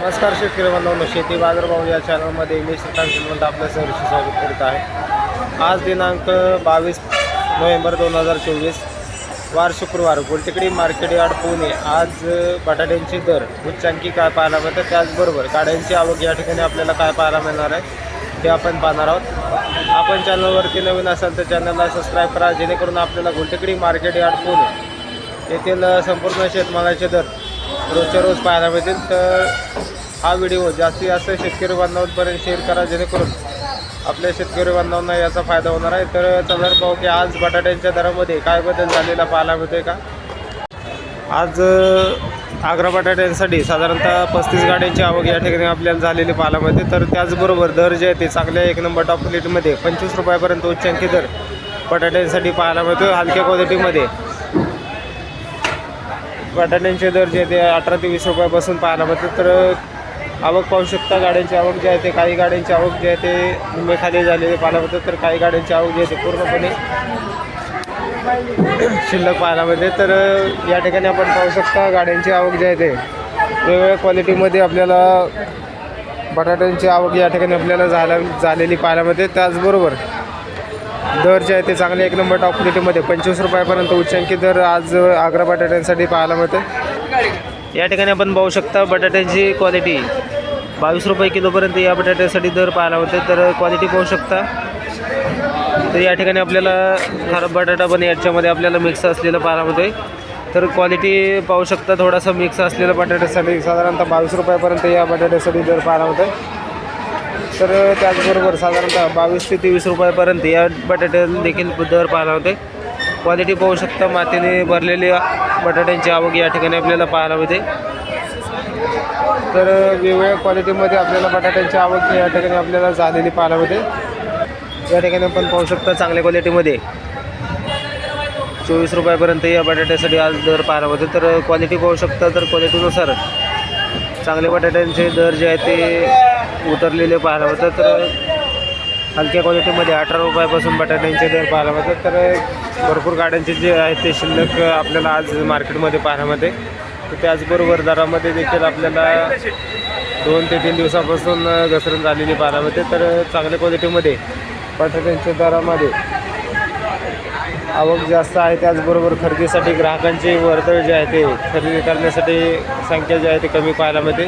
नमस्कार शेतकरी बांधवांनो शेती बाजारभाव या चॅनलमध्ये मी श्रीकांत श्रीमंत आपल्या सहर्ष स्वागत करीत आहे. आज दिनांक बावीस नोव्हेंबर दोन हजार चोवीस वार शुक्रवार गोलटेकडी मार्केट यार्ड पुणे. आज बटाट्यांचे दर उच्चांकी काय पाहायला मिळतं? त्याचबरोबर गाड्यांची आवक या ठिकाणी आपल्याला काय पाहायला मिळणार आहे? ते आपण पाहणार आहोत. आपण चॅनलवरती नवीन असाल तर चॅनलला सबस्क्राईब करा जेणेकरून आपल्याला गोलटेकडी मार्केट यार्ड पुणे येथील संपूर्ण शेतमालाचे दर रोजच्या रोज पाहायला मिळतील. तर हा व्हिडिओ जास्तीत जास्त शेतकरी बांधवांपर्यंत शेअर करा जेणेकरून आपल्या शेतकरी बांधवांना याचा फायदा होणार आहे. तर चला पाहू की आज बटाट्यांच्या दरामध्ये काय बदल झालेला पाहायला मिळतोय का? आज आग्रा बटाट्यांसाठी साधारणतः पस्तीस गाड्यांची आवक या ठिकाणी आपल्याला झालेली पाहायला मिळते. तर त्याचबरोबर दर जे आहे ते चांगल्या एक नंबर टॉप प्लेटमध्ये पंचवीस रुपयापर्यंत उच्चांकी दर बटाट्यांसाठी पाहायला मिळतो हलक्या क्वालिटीमध्ये बटाट्यांचे दर जे ते अठरा ते वीस रुपयापासून पाहायला मिळतात. तर आवक पाहू शकता गाड्यांची आवक जी आहे ते काही गाड्यांची आवक जी आहे ते मुंबईखाली झालेली झालेले पाहायला मिळतात. तर काही गाड्यांची आवक जी आहे ते पूर्णपणे शिल्लक पाहायला मिळते. तर या ठिकाणी आपण पाहू शकता गाड्यांची आवक जी आहे ते वेगवेगळ्या क्वालिटीमध्ये आपल्याला बटाट्यांची आवक या ठिकाणी आपल्याला झाला झालेली पाहायला मिळते. त्याचबरोबर दर जे आहे ते चांगले एक नंबर टॉप क्वालिटीमध्ये पंचवीस रुपयापर्यंत उच्चांकी दर आज आग्रा बटाट्यांसाठी पाहायला मिळते या ठिकाणी आपण पाहू शकता बटाट्यांची क्वालिटी बावीस रुपये किलोपर्यंत या बटाट्यासाठी दर पाहायला मिळते तर क्वालिटी पाहू शकता. तर या ठिकाणी आपल्याला खराब बटाटा पण याच्यामध्ये आपल्याला मिक्स असलेलं पाहायला मिळते तर क्वालिटी पाहू शकता थोडासा मिक्स असलेलं बटाट्यासाठी साधारणतः बावीस रुपयापर्यंत या बटाट्यासाठी दर पाहायला मिळते तर त्याचबरोबर साधारणतः बावीस ते तेवीस रुपयापर्यंत या बटाट्याला देखील दर पाहायला होते. क्वालिटी पाहू शकता मातीने भरलेली बटाट्यांची आवक या ठिकाणी आपल्याला पाहायला मिळते. तर वेगवेगळ्या क्वालिटीमध्ये आपल्याला बटाट्यांची आवक या ठिकाणी आपल्याला झालेली पाहायला मिळते. या ठिकाणी आपण पाहू शकता चांगल्या क्वालिटीमध्ये चोवीस रुपयापर्यंत या बटाट्यासाठी आज दर पाहायला मिळते. तर क्वालिटी पाहू शकता तर क्वालिटीनुसार चांगले बटाट्यांचे दर जे आहे ते उतरलेले पाहायला मिळतात. तर हलक्या क्वालिटीमध्ये अठरा रुपयापासून बटाट्यांचे दर पाहायला मिळतात. तर भरपूर गाड्यांचे जे आहेत ते शिल्लक आपल्याला आज मार्केटमध्ये पाहायला मिळते. तर त्याचबरोबर दरामध्ये देखील आपल्याला दोन ते तीन दिवसापासून घसरण झालेली पाहायला मिळते. तर चांगल्या क्वालिटीमध्ये बटाट्यांच्या दरामध्ये आवक जास्त आहे. त्याचबरोबर खरेदीसाठी ग्राहकांचे वर्दळ जे आहे ते खरेदी करण्यासाठी संख्या जी आहे ती कमी पाहायला मिळते.